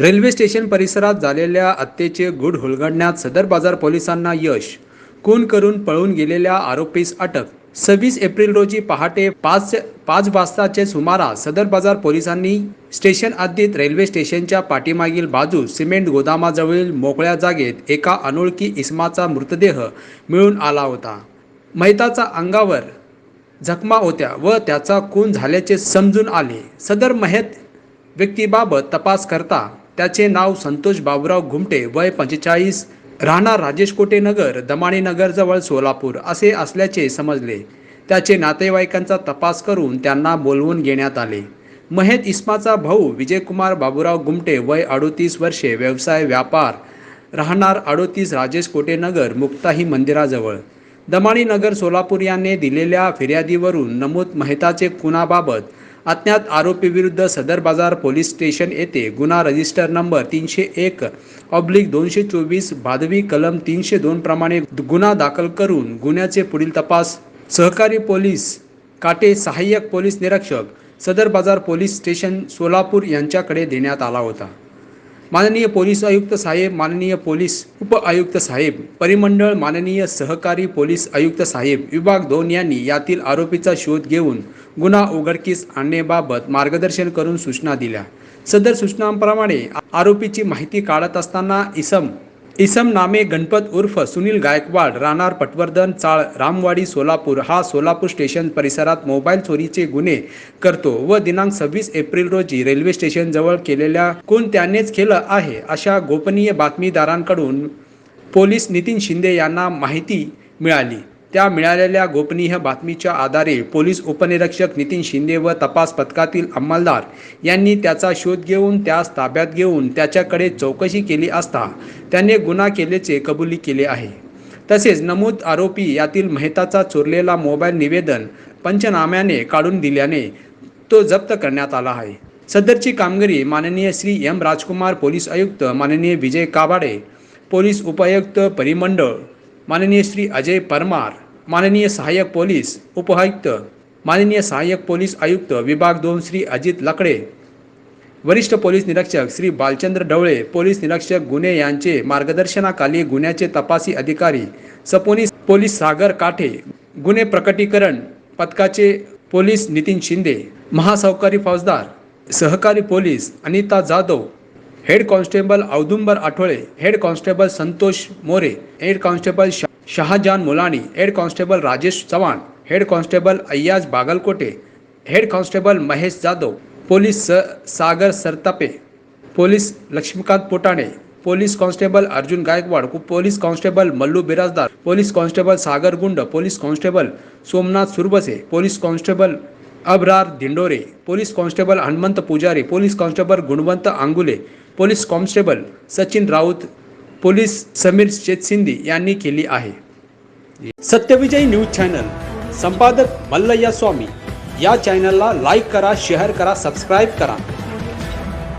Railway station परिसरात झालेल्या हत्येचे गुढ हुलगडण्यात सदर बाजार पोलिसांना यश. खून करून पळून गेलेल्या आरोपीस अटक. सव्वीस एप्रिल रोजी पहाटे पाच पाच वाजताचे सुमारास सदर बाजार पोलिसांनी स्टेशन हद्दीत रेल्वे स्टेशनच्या पाठीमागील बाजू सिमेंट गोदामाजवळील मोकळ्या जागेत एका अनोळखी इस्माचा मृतदेह मिळून आला होता. मैताचा अंगावर जखमा होत्या व त्याचा खून झाल्याचे समजून आले. सदर महेत व्यक्तीबाबत तपास करता त्याचे नाव संतोष बाबुराव घुमटे वय पंचेचाळीस राहणार राजेश कोटे नगर दमाणी नगरजवळ सोलापूर असे असल्याचे समजले. त्याचे नातेवाईकांचा तपास करून त्यांना बोलवून घेण्यात आले. महेत इस्माचा भाऊ विजयकुमार बाबुराव गुमटे वय अडोतीस वर्षे व्यवसाय व्यापार राहणार अडोतीस राजेश कोटे नगर मुक्ताही मंदिराजवळ. दमाणी नगर सोलापूर यांनी दिलेल्या फिर्यादीवरून नमूद महेताचे खुनाबाबत अज्ञात आरोपीविरुद्ध सदर बाजार पोलीस स्टेशन येथे गुन्हा रजिस्टर नंबर तीनशे एक ऑब्लिक दोनशे चोवीस भादवी कलम तीनशे दोन प्रमाणे गुन्हा दाखल करून गुन्ह्याचे पुढील तपास. सहकारी पोलीस काटे सहाय्यक पोलीस निरीक्षक सदर बाजार पोलीस स्टेशन सोलापूर यांच्याकडे देण्यात आला होता. माननीय पोलीस आयुक्त साहेब माननीय पोलीस उप आयुक्त साहेब परिमंडळ माननीय सहकारी पोलीस आयुक्त साहेब विभाग दोन यांनी यातील आरोपीचा शोध घेऊन गुन्हा उघडकीस आणण्याबाबत मार्गदर्शन करून सूचना दिल्या. सदर सूचनांप्रमाणे आरोपीची माहिती काढत असताना इसम इसम नामे गणपत उर्फ सुनील गायकवाड राहणार पटवर्धन चाळ रामवाडी सोलापूर हा सोलापूर स्टेशन परिसरात मोबाईल चोरीचे गुन्हे करतो व दिनांक सव्वीस एप्रिल रोजी रेल्वे स्टेशनजवळ केलेल्या कोण त्यानेच केलं आहे अशा गोपनीय बातमीदारांकडून पोलीस नितीन शिंदे यांना माहिती मिळाली. त्या मिळालेल्या गोपनीय बातमीच्या आधारे पोलीस उपनिरीक्षक नितीन शिंदे व तपास पथकातील अंमलदार यांनी त्याचा शोध घेऊन त्यास ताब्यात घेऊन त्याच्याकडे चौकशी केली असता त्याने गुन्हा केल्याचे कबुली केले आहे. तसेच नमूद आरोपी यातील मेहताचा चोरलेला मोबाईल निवेदन पंचनाम्याने काढून दिल्याने तो जप्त करण्यात आला आहे. सदरची कामगिरी माननीय श्री एम राजकुमार पोलीस आयुक्त माननीय विजय काबाडे पोलीस उपायुक्त परिमंडळ माननीय श्री अजय परमार माननीय सहाय्यक पोलीस उपआयुक्त माननीय सहाय्यक पोलीस आयुक्त विभाग दोन श्री अजित लकडे वरिष्ठ पोलीस निरीक्षक श्री बालचंद्र ढवळे पोलीस निरीक्षक गुन्हे यांचे मार्गदर्शनाखाली गुन्ह्याचे तपासी अधिकारी सपोनीस पोलीस सागर काठे गुन्हे प्रकटीकरण पथकाचे पोलीस नितीन शिंदे महासहकारी फौजदार सहकारी police Anita Jadhav head constable Audumbar Athawale head constable Santosh More head constable Shahajan Mulani head constable Rajesh Chavan head constable Ayyaz Bagalkote head constable Mahesh Jadhav police स Sagar Sartape police Laxmikant Potane police constable Arjun Gaikwad police constable Mallu Birajdar police constable Sagar Gund police constable Somnath Surbase police constable Abrar Dindore police constable Hanumant Pujari police constable Gunwant Angule police constable Sachin Raut police Sameer Shetsindhi यांनी केली आहे. सत्यविजयी news channel संपादक मल्लय्या स्वामी. या चॅनलला like करा share करा subscribe करा.